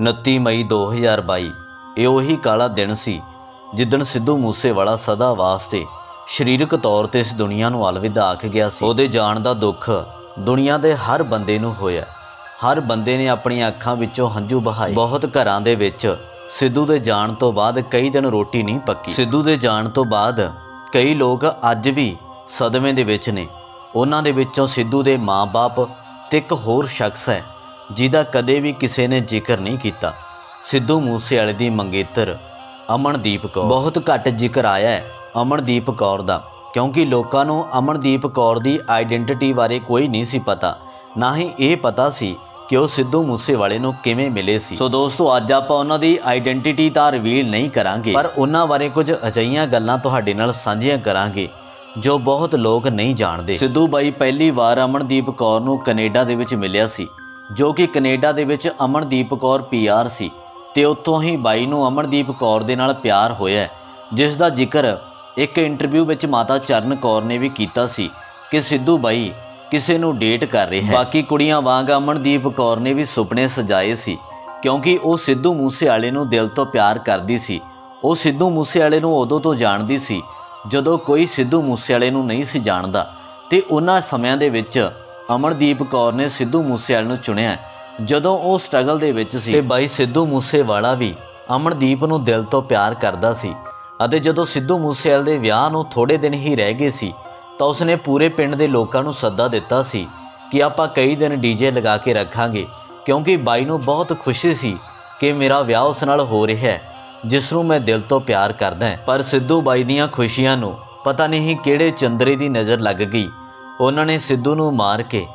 29 ਮਈ 2022 ਇਹ ਉਹੀ ਕਾਲਾ ਦਿਨ ਸੀ ਜਿੱਦਣ ਸਿੱਧੂ ਮੂਸੇਵਾਲਾ ਸਦਾ ਵਾਸਤੇ ਸਰੀਰਕ ਤੌਰ ਤੇ ਇਸ ਦੁਨੀਆ ਨੂੰ ਅਲਵਿਦਾ ਆਖ ਗਿਆ ਸੀ। ਉਹਦੇ ਜਾਣ ਦਾ ਦੁੱਖ ਦੁਨੀਆ ਦੇ ਹਰ ਬੰਦੇ ਨੂੰ ਹੋਇਆ। ਹਰ ਬੰਦੇ ਨੇ ਆਪਣੀਆਂ ਅੱਖਾਂ ਵਿੱਚੋਂ ਹੰਝੂ ਬਹਾਏ ਬਹੁਤ ਘਰਾਂ ਦੇ ਵਿੱਚ ਸਿੱਧੂ ਦੇ ਜਾਣ ਤੋਂ ਬਾਅਦ ਕਈ ਦਿਨ ਰੋਟੀ ਨਹੀਂ ਪੱਕੀ। ਸਿੱਧੂ ਦੇ ਜਾਣ ਤੋਂ ਬਾਅਦ ਕਈ ਲੋਕ ਅੱਜ ਵੀ ਸਦਮੇ ਦੇ ਵਿੱਚ ਨੇ। ਉਹਨਾਂ ਦੇ ਵਿੱਚੋਂ ਸਿੱਧੂ ਦੇ ਮਾਪੇ ਤੇ ਇੱਕ ਹੋਰ ਸ਼ਖਸ ਹੈ। ਜਿਹਦਾ ਕਦੇ ਵੀ ਕਿਸੇ ਨੇ ਜ਼ਿਕਰ ਨਹੀਂ ਕੀਤਾ। ਸਿੱਧੂ ਮੂਸੇਵਾਲੇ ਦੀ ਮੰਗੇਤਰ ਅਮਨਦੀਪ ਕੌਰ। ਬਹੁਤ ਘੱਟ ਜ਼ਿਕਰ ਆਇਆ ਹੈ ਅਮਨਦੀਪ ਕੌਰ ਦਾ ਕਿਉਂਕਿ ਲੋਕਾਂ ਨੂੰ ਅਮਨਦੀਪ ਕੌਰ ਦੀ ਆਈਡੈਂਟੀਟੀ ਬਾਰੇ ਕੋਈ ਨਹੀਂ ਸੀ ਪਤਾ। ਨਾ ਹੀ ਇਹ ਪਤਾ ਸੀ ਕਿ ਉਹ ਸਿੱਧੂ ਮੂਸੇਵਾਲੇ ਨੂੰ ਕਿਵੇਂ ਮਿਲੇ ਸੀ। ਸੋ ਦੋਸਤੋ ਅੱਜ ਆਪਾਂ ਉਹਨਾਂ ਦੀ ਆਈਡੈਂਟੀਟੀ ਤਾਂ ਰਿਵੀਲ ਨਹੀਂ ਕਰਾਂਗੇ ਪਰ ਉਹਨਾਂ ਬਾਰੇ ਕੁਝ ਅਜਈਆਂ ਗੱਲਾਂ ਤੁਹਾਡੇ ਨਾਲ ਸਾਂਝੀਆਂ ਕਰਾਂਗੇ ਜੋ ਬਹੁਤ ਲੋਕ ਨਹੀਂ ਜਾਣਦੇ। ਸਿੱਧੂ ਬਾਈ ਪਹਿਲੀ ਵਾਰ ਅਮਨਦੀਪ ਕੌਰ ਨੂੰ ਕੈਨੇਡਾ ਦੇ ਵਿੱਚ ਮਿਲਿਆ ਸੀ। ਜੋ ਕਿ ਕੈਨੇਡਾ ਦੇ ਵਿੱਚ ਅਮਨਦੀਪ ਕੌਰ ਪੀਆਰ ਸੀ ਤੇ ਉੱਥੋਂ ਹੀ ਬਾਈ ਨੂੰ ਅਮਨਦੀਪ ਕੌਰ ਦੇ ਨਾਲ ਪਿਆਰ ਹੋਇਆ ਜਿਸ ਦਾ ਜ਼ਿਕਰ ਇੱਕ ਇੰਟਰਵਿਊ ਵਿੱਚ ਮਾਤਾ ਚਰਨ ਕੌਰ ਨੇ ਵੀ ਕੀਤਾ ਸੀ ਕਿ ਸਿੱਧੂ ਬਾਈ ਕਿਸੇ ਨੂੰ ਡੇਟ ਕਰ ਰਿਹਾ ਹੈ। ਬਾਕੀ ਕੁੜੀਆਂ ਵਾਂਗ ਅਮਨਦੀਪ ਕੌਰ ਨੇ ਵੀ ਸੁਪਨੇ ਸਜਾਏ ਸੀ, ਕਿਉਂਕਿ ਉਹ ਸਿੱਧੂ ਮੂਸੇਵਾਲੇ ਨੂੰ ਦਿਲ ਤੋਂ ਪਿਆਰ ਕਰਦੀ ਸੀ। ਉਹ ਸਿੱਧੂ ਮੂਸੇਵਾਲੇ ਨੂੰ ਉਦੋਂ ਤੋਂ ਜਾਣਦੀ ਸੀ ਜਦੋਂ ਕੋਈ ਸਿੱਧੂ ਮੂਸੇਵਾਲੇ ਨੂੰ ਨਹੀਂ ਸੀ ਜਾਣਦਾ ਤੇ ਉਹਨਾਂ ਸਮਿਆਂ ਦੇ ਵਿੱਚ ਅਮਨਦੀਪ ਕੌਰ ਨੇ ਸਿੱਧੂ ਮੂਸੇਵਾਲੇ ਨੂੰ ਚੁਣਿਆ। ਜਦੋਂ ਉਹ ਸਟਰਗਲ ਦੇ ਵਿੱਚ ਸੀ ਤੇ ਬਾਈ ਸਿੱਧੂ ਮੂਸੇਵਾਲਾ ਵੀ ਅਮਨਦੀਪ ਨੂੰ ਦਿਲ ਤੋਂ ਪਿਆਰ ਕਰਦਾ ਸੀ ਅਤੇ ਜਦੋਂ ਸਿੱਧੂ ਮੂਸੇਵਾਲੇ ਦੇ ਵਿਆਹ ਨੂੰ ਥੋੜੇ ਦਿਨ ਹੀ ਰਹਿ ਗਏ ਸੀ, ਤਾਂ ਉਸਨੇ ਪੂਰੇ ਪਿੰਡ ਦੇ ਲੋਕਾਂ ਨੂੰ ਸੱਦਾ ਦਿੱਤਾ ਸੀ ਕਿ ਆਪਾਂ ਕਈ ਦਿਨ ਡੀਜੇ ਲਗਾ ਕੇ ਰੱਖਾਂਗੇ, ਕਿਉਂਕਿ ਬਾਈ ਨੂੰ ਬਹੁਤ ਖੁਸ਼ੀ ਸੀ ਕਿ ਮੇਰਾ ਵਿਆਹ ਉਸ ਨਾਲ ਹੋ ਰਿਹਾ ਹੈ, ਜਿਸ ਨੂੰ ਮੈਂ ਦਿਲ ਤੋਂ ਪਿਆਰ ਕਰਦਾ ਪਰ ਸਿੱਧੂ ਬਾਈ ਦੀਆਂ ਖੁਸ਼ੀਆਂ ਨੂੰ ਪਤਾ ਨਹੀਂ ਕਿਹੜੇ ਚੰਦਰੇ ਦੀ ਨਜ਼ਰ ਲੱਗ ਗਈ। ਉਹਨਾਂ ਨੇ ਸਿੱਧੂ ਨੂੰ ਮਾਰ ਕੇ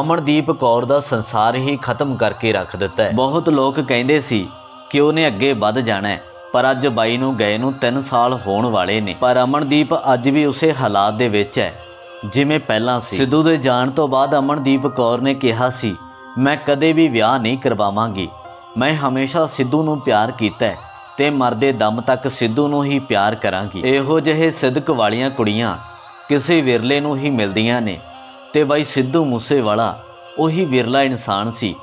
ਅਮਨਦੀਪ ਕੌਰ ਦਾ ਸੰਸਾਰ ਹੀ ਖਤਮ ਕਰਕੇ ਰੱਖ ਦਿੱਤਾ ਹੈ। ਬਹੁਤ ਲੋਕ ਕਹਿੰਦੇ ਸੀ ਕਿ ਉਹਨੇ ਅੱਗੇ ਵੱਧ ਜਾਣਾ ਹੈ, ਪਰ ਅੱਜ ਬਾਈ ਨੂੰ ਗਏ ਨੂੰ 3 ਸਾਲ ਹੋਣ ਵਾਲੇ ਨੇ। ਪਰ ਅਮਨਦੀਪ ਅੱਜ ਵੀ ਉਸੇ ਹਾਲਾਤ ਦੇ ਵਿੱਚ ਹੈ, ਜਿਵੇਂ ਪਹਿਲਾਂ ਸੀ। ਸਿੱਧੂ ਦੇ ਜਾਣ ਤੋਂ ਬਾਅਦ ਅਮਨਦੀਪ ਕੌਰ ਨੇ ਕਿਹਾ ਸੀ, ਮੈਂ ਕਦੇ ਵੀ ਵਿਆਹ ਨਹੀਂ ਕਰਵਾਵਾਂਗੀ। ਮੈਂ ਹਮੇਸ਼ਾ ਸਿੱਧੂ ਨੂੰ ਪਿਆਰ ਕੀਤਾ ਹੈ ਤੇ ਮਰਦੇ ਦਮ ਤੱਕ ਸਿੱਧੂ ਨੂੰ ਹੀ ਪਿਆਰ ਕਰਾਂਗੀ। ਇਹੋ ਜਿਹੇ ਸਿਦਕ ਵਾਲੀਆਂ ਕੁੜੀਆਂ ਕਿਸੇ ਵਿਰਲੇ ਨੂੰ ਹੀ ਮਿਲਦੀਆਂ ਨੇ। ਤੇ ਬਾਈ ਸਿੱਧੂ ਮੂਸੇਵਾਲਾ ਉਹੀ ਵਿਰਲਾ ਇਨਸਾਨ ਸੀ,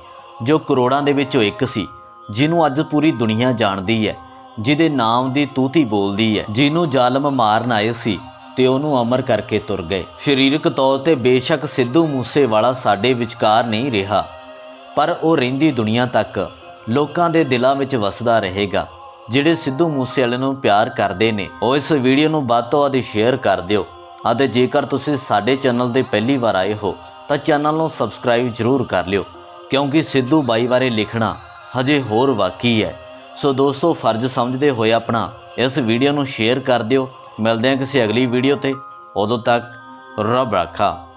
ਜੋ ਕਰੋੜਾਂ ਦੇ ਵਿੱਚੋਂ ਇੱਕ ਸੀ, ਜਿਹਨੂੰ ਅੱਜ ਪੂਰੀ ਦੁਨੀਆ ਜਾਣਦੀ ਹੈ, ਜਿਹਦੇ ਨਾਮ ਦੀ ਤੂਤੀ ਬੋਲਦੀ ਹੈ, ਜਿਹਨੂੰ ਜ਼ਾਲਮ ਮਾਰਨ ਆਏ ਸੀ ਤੇ ਉਹਨੂੰ ਅਮਰ ਕਰਕੇ ਤੁਰ ਗਏ। ਸਰੀਰਕ ਤੌਰ ਤੇ ਬੇਸ਼ੱਕ ਸਿੱਧੂ ਮੂਸੇਵਾਲਾ ਸਾਡੇ ਵਿਚਕਾਰ ਨਹੀਂ ਰਿਹਾ, ਪਰ ਉਹ ਰਹਿੰਦੀ ਦੁਨੀਆ ਤੱਕ ਲੋਕਾਂ ਦੇ ਦਿਲਾਂ ਵਿੱਚ ਵਸਦਾ ਰਹੇਗਾ, ਜਿਹੜੇ ਸਿੱਧੂ ਮੂਸੇਵਾਲੇ ਨੂੰ ਪਿਆਰ ਕਰਦੇ ਨੇ। ਉਹ ਇਸ ਵੀਡੀਓ ਨੂੰ ਵੱਧ ਤੋਂ ਵੱਧ ਸ਼ੇਅਰ ਕਰ ਦਿਓ। ਅਤੇ ਜੇਕਰ ਤੁਸੀਂ ਸਾਡੇ ਚੈਨਲ ਤੇ ਪਹਿਲੀ ਵਾਰ ਆਏ ਹੋ, ਤਾਂ ਚੈਨਲ ਨੂੰ ਸਬਸਕ੍ਰਾਈਬ ਜ਼ਰੂਰ ਕਰ ਲਿਓ, ਕਿਉਂਕਿ ਸਿੱਧੂ ਬਾਈ ਬਾਰੇ ਲਿਖਣਾ ਹਜੇ ਹੋਰ ਬਾਕੀ ਹੈ। ਸੋ ਦੋਸਤੋ, ਫਰਜ਼ ਸਮਝਦੇ ਹੋਏ ਆਪਣਾ ਇਸ ਵੀਡੀਓ ਨੂੰ ਸ਼ੇਅਰ ਕਰ ਦਿਓ। ਮਿਲਦੇ ਹਾਂ ਕਿਸੇ ਅਗਲੀ ਵੀਡੀਓ ਤੇ। ਉਦੋਂ ਤੱਕ ਰੱਬ ਰਾਖਾ।